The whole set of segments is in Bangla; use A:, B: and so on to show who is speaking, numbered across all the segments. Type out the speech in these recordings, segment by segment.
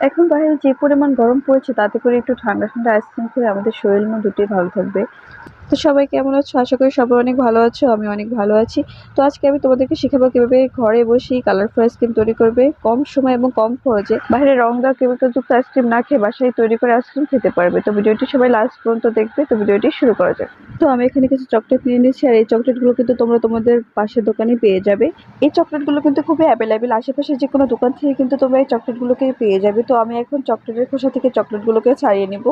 A: এখন বাইরে যে পরিমাণ গরম পড়েছে, তাতে করে একটু ঠান্ডা ঠান্ডা আইসক্রিম খেলে আমাদের শরীর মন দুটোই ভালো থাকবে। তো সবাই কেমন আছো? আশা করি সবাই অনেক ভালো আছো, আমি অনেক ভালো আছি। তো আজকে আমি তোমাদেরকে শেখাবো কীভাবে ঘরে বসেই কালারফুল আইসক্রিম তৈরি করবে, কম সময় এবং কম খরচে। বাইরে রং দেওয়া কেমিক্যাল যুক্ত আইসক্রিম না খেয়ে বাসায় তৈরি করে আইসক্রিম খেতে পারবে। তো ভিডিওটি সবাই লাস্ট পর্যন্ত দেখবে, তো ভিডিওটি শুরু করা যাক। তো আমি এখানে কিছু চকলেট নিয়ে নিয়েছি, আর এই চকলেটগুলো কিন্তু তোমরা তোমাদের পাশের দোকানে পেয়ে যাবে। এই চকলেটগুলো কিন্তু খুবই অ্যাভেলেবেল আশেপাশে যে কোনো দোকান থেকে কিন্তু তোমরা এই চকলেটগুলোকে পেয়ে যাবে। তো আমি এখন চকলেটের খোসা থেকে চকলেটগুলোকে ছাড়িয়ে নেব।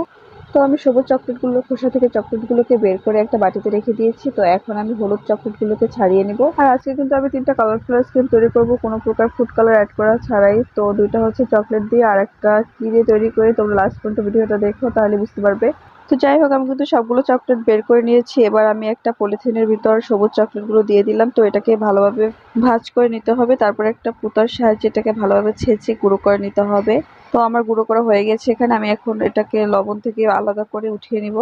A: তো আমি সবুজ চকলেটগুলো, খোসা থেকে চকলেটগুলোকে বের করে একটা বাটিতে রেখে দিয়েছি। তো এখন আমি হলুদ চকলেটগুলোকে ছাড়িয়ে নিব। আর আজকে কিন্তু আমি তিনটা কালারফুল আইসক্রিম তৈরি করব। কোনো প্রকার ফুড কালার অ্যাড করা ছাড়াই। তো দুইটা হচ্ছে চকলেট দিয়ে আর একটা কি দিয়ে তৈরি করে? তোমরা লাস্ট পর্যন্ত ভিডিওটা দেখো, তাহলে বুঝতে পারবে। তো যাই হোক, আমি কিন্তু সবগুলো চকলেট বের করে নিয়েছি। এবার আমি একটা পলিথিনের ভিতর সবুজ চকলেটগুলো দিয়ে দিলাম। তো এটাকে ভালোভাবে ভাজ করে নিতে হবে। তারপরে একটা পুতার সাহায্যে এটাকে ভালোভাবে ছেঁচে গুঁড়ো করে নিতে হবে। তো আমার গুঁড়ো করা হয়ে গেছে এখানে। আমি এখন এটাকে লবণ থেকে আলাদা করে উঠিয়ে নিব।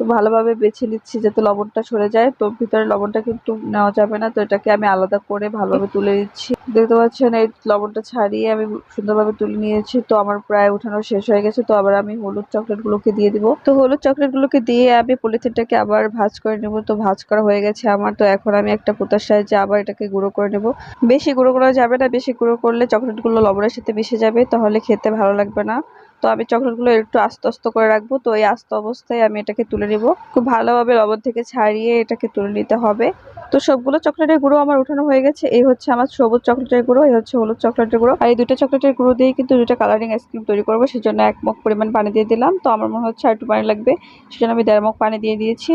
A: তো ভালোভাবে বেছে নিচ্ছি যাতে লবণটা সরে যায়। তো ভিতরে লবণটা কিন্তু নেওয়া যাবে না, তো এটাকে আমি আলাদা করে ভালোভাবে তুলে নিচ্ছি। দেখতে পাচ্ছেন, এই লবণটা ছাড়িয়ে আমি সুন্দরভাবে তুলে নিয়েছি। তো আমার প্রায় উঠানো শেষ হয়ে গেছে, তো আবার আমি হলুদ চকলেটগুলোকে দিয়ে দিব। তো হলুদ চকলেটগুলোকে দিয়ে আমি পলিথিনটাকে আবার ভাজ করে নেব। তো ভাজ করা হয়ে গেছে আমার, তো এখন আমি একটা পুতার সাহায্যে আবার এটাকে গুঁড়ো করে নেব। বেশি গুঁড়ো করা যাবে না, বেশি গুঁড়ো করলে চকলেটগুলো লবণের সাথে মিশে যাবে, তাহলে খেতে ভালো লাগবে না। তো আমি চকলেটগুলো একটু আস্তে আস্তে করে রাখব। তো এই আস্ত অবস্থায় আমি এটাকে তুলে নিব। খুব ভালোভাবে লবণ থেকে ছাড়িয়ে এটাকে তুলে নিতে হবে। তো সবগুলো চকলেটের গুঁড়ো আমার উঠানো হয়ে গেছে। এই হচ্ছে আমার সবুজ চকলেটের গুঁড়ো, এই হচ্ছে হলুদ চকলেটের গুঁড়ো। আর এই দুটো চকলেটের গুঁড়ো দিয়ে কিন্তু দুটো কালারিং আইসক্রিম তৈরি করব। সেজন্য এক মুখ পরিমাণ পানি দিয়ে দিলাম। তো আমার মনে হচ্ছে আর একটু পানি লাগবে। সেজন্য আমি দেড় মুখ পানি দিয়ে দিয়েছি।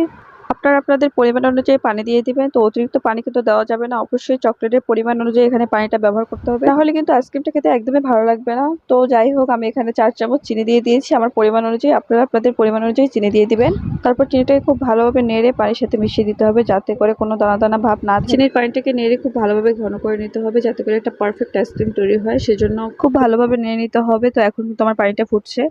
A: আপনারা আপনাদের পরিমাণ অনুযায়ী পানি দিয়ে দিবেন। তো অতিরিক্ত পানি কিন্তু দেওয়া যাবে না। অবশ্যই চকলেটের পরিমাণ অনুযায়ী এখানে পানিটা ব্যবহার করতে হবে। তাহলে কিন্তু আইসক্রিমটা খেতে একদমই ভালো লাগবে না। তো যাই হোক, আমি এখানে চার চামচ চিনি দিয়ে দিয়েছি। আমার পরিমাণ অনুযায়ী, আপনারা আপনাদের পরিমাণ অনুযায়ী চিনি দিয়ে দিবেন। তারপর চিনিটাকে খুব ভালোভাবে নেড়ে পানির সাথে মিশিয়ে দিতে হবে যাতে করে কোনো দানা দানা ভাব না চিনির পানিটাকে নেড়ে খুব ভালোভাবে ঘন করে নিতে হবে যাতে করে একটা পারফেক্ট আইসক্রিম তৈরি হয়। সেজন্য খুব ভালোভাবে নেড়ে নিতে হবে। তো এখন কিন্তু আমার পানিটা ফুটছে।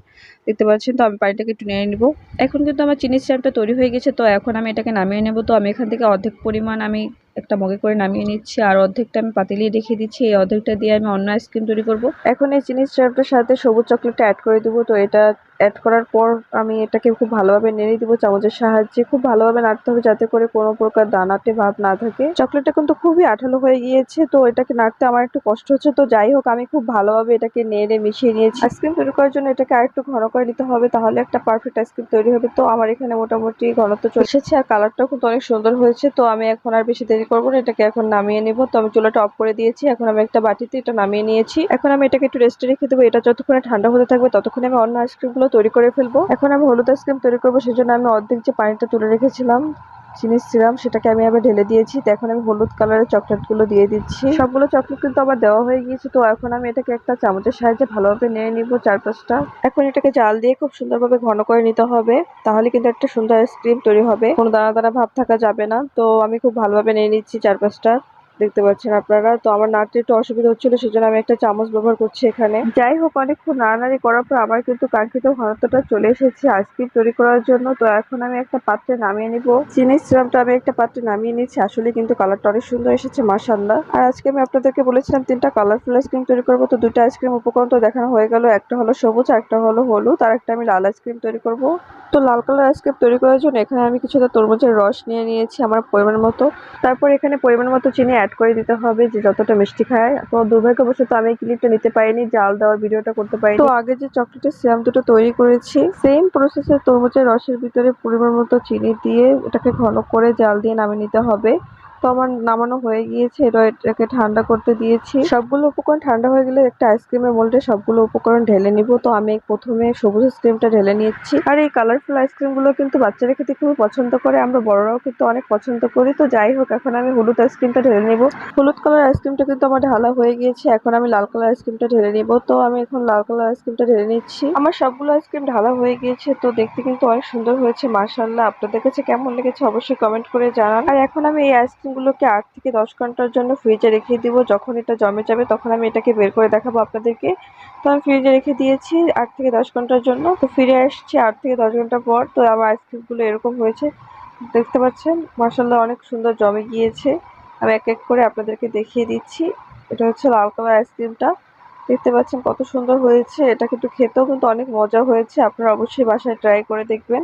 A: দেখতে পাচ্ছেন? তো আমি পানিটাকে একটু নেড়ে নিব। এখন কিন্তু আমার চিনির সিরাপটা তৈরি হয়ে গেছে। তো এখন আমি এটাকে নামিয়ে নেব। তো আমি এখান থেকে অর্ধেক পরিমাণ আমি একটা মগে করে নামিয়ে নিচ্ছি, আর অর্ধেকটা আমি পাতিলিয়ে রেখে দিচ্ছি, এই অর্ধেকটা দিয়ে আমি অন্য আইসক্রিম তৈরি করব। এখন এই চিনির সিরাপটার সাথে সবুজ চকলেটটা অ্যাড করে দেবো, তো এটা অ্যাড করার পর আমি এটাকে খুব ভালোভাবে নেড়ে দিব চামচের সাহায্যে। খুব ভালোভাবে নাড়তে হবে যাতে করে কোনো প্রকার দানাতে ভাব না থাকে। চকলেটটা কিন্তু খুবই আঠালো হয়ে গিয়েছে, তো এটাকে নাড়তে আমার একটু কষ্ট হচ্ছে, তো যাই হোক, আমি খুব ভালোভাবে এটাকে নেড়ে মিশিয়ে নিয়েছি। আইসক্রিম তৈরি করার জন্য এটাকে আর একটু ঘন করে নিতে হবে, তাহলে একটা পারফেক্ট আইসক্রিম তৈরি হবে। তো আমার এখানে মোটামুটি ঘনত্ব চলে এসেছে, আর কালারটাও কিন্তু অনেক সুন্দর হয়েছে, তো আমি এখন আর বেশি দেরি করব না, এটাকে এখন নামিয়ে নেব। তো আমি চুলাটা অফ করে দিয়েছি, এখন আমি একটা বাটিতে এটা নামিয়ে নিয়েছি। এখন আমি এটাকে একটু রেস্টে রেখে দেবো, এটা যতক্ষণে ঠান্ডা হতে থাকবে ততক্ষণে আমি অন্য আইসক্রিমগুলো তৈরি করে ফেলব। এখন আমি হলুদ আইসক্রিম তৈরি করব, সেজন্য আমি অর্ধেক যে পানিটা তুলে রেখেছিলাম চিনির সিরাম সেটাকে আমি আবার ঢেলে দিয়েছি। তো এখন আমি হলুদ কালারের চকলেটগুলো দিয়ে দিচ্ছি। সবগুলো চকলেট কিন্তু আবার দেওয়া হয়ে গিয়েছে। তো এখন আমি এটাকে একটা চামচের সাহায্যে ভালোভাবে নিয়ে নিব চার পাঁচটা এখন এটাকে জাল দিয়ে খুব সুন্দরভাবে ঘন করে নিতে হবে। তাহলে কিন্তু একটা সুন্দর আইসক্রিম তৈরি হবে। কোনো দানা দানা ভাব থাকা যাবে না। তো আমি খুব ভালোভাবে নিয়ে নিচ্ছি চার পাঁচটা দেখতে পাচ্ছেন আপনারা। তো আমার নাড়তে একটু অসুবিধা হচ্ছিল, সেজন্য আমি একটা চামচ ব্যবহার করছি এখানে। যাই হোক, অনেকক্ষণ নাড়ানাড়ি করার পর আমার কিন্তু কাঙ্ক্ষিত ঘনত্বটা চলে এসেছে আইসক্রিম তৈরি করার জন্য। তো এখন আমি একটা পাত্রে নামিয়ে নিব। চিনির সিরাপটা আমি একটা পাত্রে নামিয়ে নিচ্ছি আসলে কিন্তু কালারটা অনেক সুন্দর এসেছে মাসাল্লাহ আর আজকে আমি আপনাদেরকে বলেছিলাম তিনটা কালারফুল আইসক্রিম তৈরি করব। তো দুটো আইসক্রিম উপকরণ তো দেখানো হয়ে গেল। একটা হলো সবুজ একটা হলো হলুদ। আর একটা আমি লাল আইসক্রিম তৈরি করব। তো লাল কালার আইসক্রিম তৈরি করার জন্য এখানে আমি কিছুটা তরমুজের রস নিয়ে নিয়েছি আমার পরিমাণ মতো। তারপর এখানে পরিমাণ মতো চিনি অ্যাড করে দিতে হবে যে যতটা মিষ্টি খায়। তো দুর্ভাগ্যবশত আমি ক্লিপটা নিতে পারিনি, জাল দেওয়ার ভিডিওটা করতে পারিনি। তো আগে যে চকলেটের সিরাম দুটো তৈরি করেছি সেম প্রসেসে তরমুজের রসের ভিতরে পরিমাণ মতো চিনি দিয়ে এটাকে ঘন করে জাল দিয়ে নামিয়ে নিতে হবে। তো আমার নামানো হয়ে গিয়েছে, এবার এটাকে ঠান্ডা করতে দিয়েছি। সবগুলো উপকরণ ঠান্ডা হয়ে গেলে একটা আইসক্রিমের মোল্ডে সবগুলো উপকরণ ঢেলে নিব। তো আমি প্রথমে সবুজ আইসক্রিমটা ঢেলে নিচ্ছি আর এই কালারফুল আইসক্রিমগুলো কিন্তু বাচ্চারা খেতে খুবই পছন্দ করে, আমরা বড়রাও কিন্তু অনেক পছন্দ করি। তো যাই হোক, এখন আমি হলুদ আইসক্রিমটা ঢেলে নেব। হলুদ কালার আইসক্রিমটা কিন্তু আমার ঢালা হয়ে গিয়েছে, এখন আমি লাল কালার আইসক্রিমটা ঢেলে নিব। তো আমি এখন লাল কালার আইসক্রিমটা ঢেলে নিচ্ছি। আমার সবগুলো আইসক্রিম ঢালা হয়ে গিয়েছে, তো দেখতে কিন্তু অনেক সুন্দর হয়েছে মার্শাল্লাহ আপনাদের কাছে কেমন লেগেছে অবশ্যই কমেন্ট করে জানান। আর এখন আমি এই আইসক্রিমগুলোকে আট থেকে দশ ঘণ্টার জন্য ফ্রিজে রেখে দিব। যখন এটা জমে যাবে তখন আমি এটাকে বের করে দেখাবো আপনাদেরকে। তো আমি ফ্রিজে রেখে দিয়েছি আট থেকে দশ ঘণ্টার জন্য। তো ফিরে আসছি আট থেকে দশ ঘণ্টা পর। তো আমার আইসক্রিমগুলো এরকম হয়েছে। দেখতে পাচ্ছেন? মার্শাল্লাহ অনেক সুন্দর জমে গিয়েছে। আমি এক এক করে আপনাদেরকে দেখিয়ে দিচ্ছি। এটা হচ্ছে লাল কালার আইসক্রিমটা
B: দেখতে পাচ্ছেন কত সুন্দর হয়েছে। এটা কিন্তু খেতেও কিন্তু অনেক মজা হয়েছে। আপনারা অবশ্যই বাসায় ট্রাই করে দেখবেন।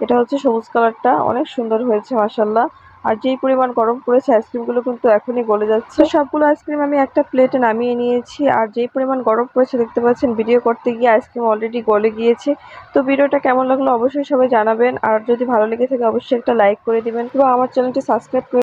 B: এটা হচ্ছে সবুজ কালারটা। অনেক সুন্দর হয়েছে মাসাল্লাহ আর যেই পরিমাণ গরম পড়েছে, আইসক্রিমগুলো কিন্তু এখনই গলে যাচ্ছে। সবগুলো আইসক্রিম আমি একটা প্লেটে নামিয়ে নিয়েছি, আর যেই পরিমাণ গরম পড়েছে, দেখতে পাচ্ছেন, ভিডিও করতে গিয়ে আইসক্রিম অলরেডি গলে গিয়েছে। তো ভিডিওটা কেমন লাগল অবশ্যই সবাই জানাবেন, আর যদি ভালো লেগে থাকে, অবশ্যই একটা লাইক করে দিবেন, এবং আমার চ্যানেলটি সাবস্ক্রাইব করে